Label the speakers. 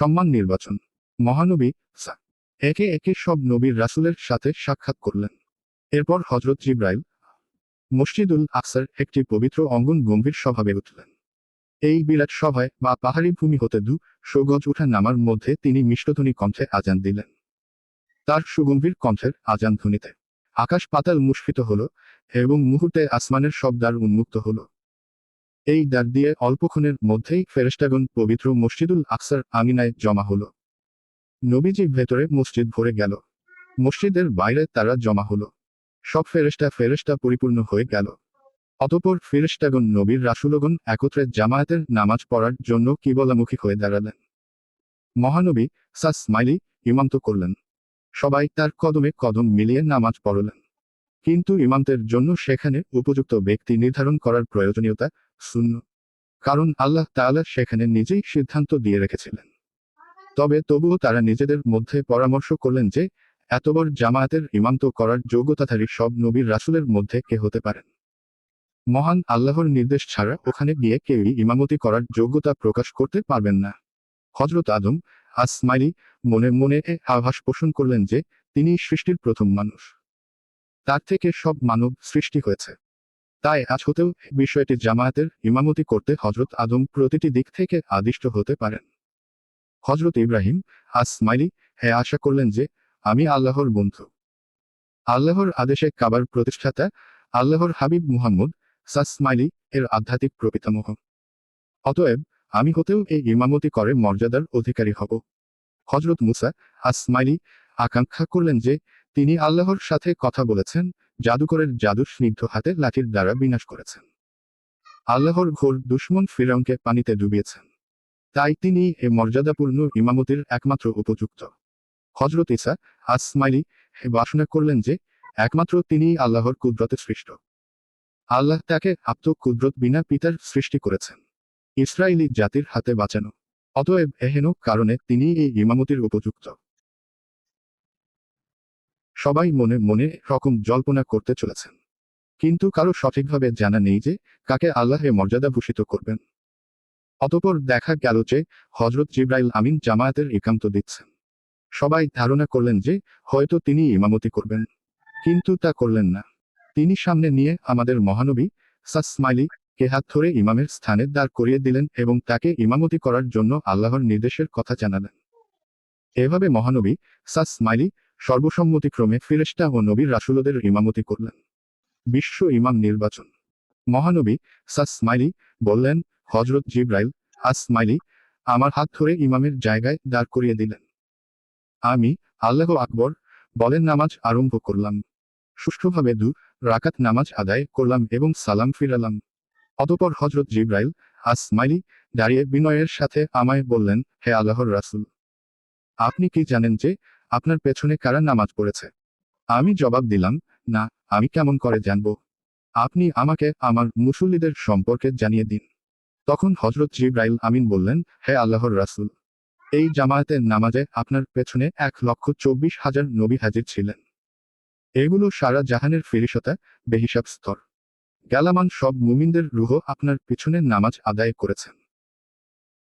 Speaker 1: সম্মান নির্বাচন। মহানবী সা একে একে সব নবীর রাসূলের সাথে সাক্ষাৎ করলেন। এরপর হজরত জিব্রাইল মসজিদুল আকসার একটি পবিত্র অঙ্গন গম্ভীর স্বভাবে উঠলেন। এই বিরাট সভায় বা পাহাড়ি ভূমি হতে দু সগজ উঠা নামার মধ্যে তিনি মিষ্টধ্বনি কণ্ঠে আজান দিলেন। তার সুগম্ভীর কণ্ঠের আজান ধ্বনিতে আকাশ পাতাল মুস্ফিত হল এবং মুহূর্তে আসমানের সব দ্বার উন্মুক্ত হল। এই দ্বার দিয়ে অল্পক্ষণের মধ্যেই ফেরেস্টাগণ পবিত্র মসজিদুল আকসার আঙিনায় জমা হল। নবীজি ভেতরে মসজিদ ভরে গেল। মসজিদের বাইরে তারা জমা হল। সব ফেরেস্টা ফেরেস্টা পরিপূর্ণ হয়ে গেল। অতপর ফেরেস্টাগণ নবীর রাসুলগণ একত্রে জামায়াতের নামাজ পড়ার জন্য কিবলামুখী হয়ে দাঁড়ালেন। মহানবী সাস স্মাইলি ইমামত করলেন। সবাই তার কদমে কদম মিলিয়ে নামাজ পড়লেন। কিন্তু ইমামতের জন্য সেখানে উপযুক্ত ব্যক্তি নির্ধারণ করার প্রয়োজনীয়তা শূন্য। কারণ আল্লাহ তাআলা সেখানে নিজেই সিদ্ধান্ত দিয়ে রেখেছিলেন। তবে তবুও তারা নিজেদের মধ্যে পরামর্শ করলেন যে, এতবর জামায়াতের ইমামত করার যোগ্যতাধারী সব নবীর রাসুলের মধ্যে কে হতে পারেন। মহান আল্লাহর নির্দেশ ছাড়া ওখানে গিয়ে কেউই ইমামতি করার যোগ্যতা প্রকাশ করতে পারবেন না। হজরত আদম আসমাইলি মনে মনে এ আভাস পোষণ করলেন যে, তিনি সৃষ্টির প্রথম মানুষ। তার থেকে সব মানব সৃষ্টি হয়েছে। তাই আজ হতেও বিষয়টি জামায়াতের ইমামতি করতে হজরত আদম প্রতিটি দিক থেকে আদিষ্ট হতে পারেন। হজরত ইব্রাহিম আসমাইলি হে আশা করলেন যে আমি আল্লাহর বন্ধু। আল্লাহর আদেশে কাবার প্রতিষ্ঠাতা আল্লাহর হাবিব মুহাম্মদ সাসমাইলি এর আধ্যাত্মিক প্রপিতামহ। অতএব আমি হতেও এই ইমামতি করে মর্যাদার অধিকারী হব। হজরত মুসা আসমাইলি আকাঙ্ক্ষা করলেন যে তিনি আল্লাহর সাথে কথা বলেছেন, জাদুকরের জাদু স্নিগ্ধ হাতে লাঠির দ্বারা বিনাশ করেছেন। আল্লাহর ঘোর দুশ্মন ফিরাউনকে পানিতে ডুবিয়েছেন। তাই তিনি এ মর্যাদাপূর্ণ ইমামতির একমাত্র উপযুক্ত। হজরত ইসা আসমাইলি বাসনা করলেন যে, একমাত্র তিনিই আল্লাহর কুদরতে সৃষ্ট। আল্লাহ তাকে আপ্ত কুদরত বিনা পিতার সৃষ্টি করেছেন। ইসরায়েলি জাতির হাতে বাঁচানো। অতএব এহেন কারণে তিনি এই ইমামতির উপযুক্ত। সবাই মনে মনে রকম জল্পনা করতে চলেছেন। কিন্তু কারও সঠিকভাবে জানা নেই যে কাকে আল্লাহ মর্যাদা ভূষিত করবেন। অতপর দেখা গেল যে হজরত জিব্রাইল আমিন জামায়াতের একান্ত দিচ্ছেন সবাই ধারণা করলেন যে হয়তো তিনি ইমামতি করবেন। কিন্তু তা করলেন না। তিনি সামনে নিয়ে আমাদের মহানবী সাসমাইলি কে হাত ধরে ইমামের স্থানে দাঁড় করিয়ে দিলেন এবং তাকে ইমামতি করার জন্য আল্লাহর নির্দেশের কথা জানালেন। এভাবে মহানবী সাসমাইলি সর্বসম্মতিক্রমে ফিরেস্টা ও নবীর রাসুলদের ইমামতি করলেন। বিশ্ব ইমাম নির্বাচন। মহানবী সাসমাইলি বললেন হজরত জিব্রাইল আসমাইলি আমার হাত ধরে ইমামের জায়গায় দাঁড় করিয়ে দিলেন। আমি আল্লাহ আকবর, বলেন নামাজ আরম্ভ করলাম। সুষ্ঠুভাবে দু রাকাত নামাজ আদায় করলাম এবং সালাম ফিরালাম। অতপর হজরত জিব্রাইল আসমাইলি দাঁড়িয়ে বিনয়ের সাথে আমায় বললেন, হে আল্লাহর রাসূল, আপনি কি জানেন যে আপনার পেছনে কারা নামাজ পড়েছে? আমি জবাব দিলাম, না, আমি কেমন করে জানব? আপনি আমাকে আমার মুসল্লিদের সম্পর্কে জানিয়ে দিন। তখন হজরত জিব্রাইল আমিন বললেন, হে আল্লাহর রাসুল, এই জামায়াতের নামাজে আপনার পেছনে এক লক্ষ চব্বিশ হাজার নবী হাজির ছিলেন। এগুলো সারা জাহানের ফেরিসতা, বেহিসাব স্তর। গ্যালামান সব মুমিনদের রুহ আপনার পিছনে নামাজ আদায় করেছেন।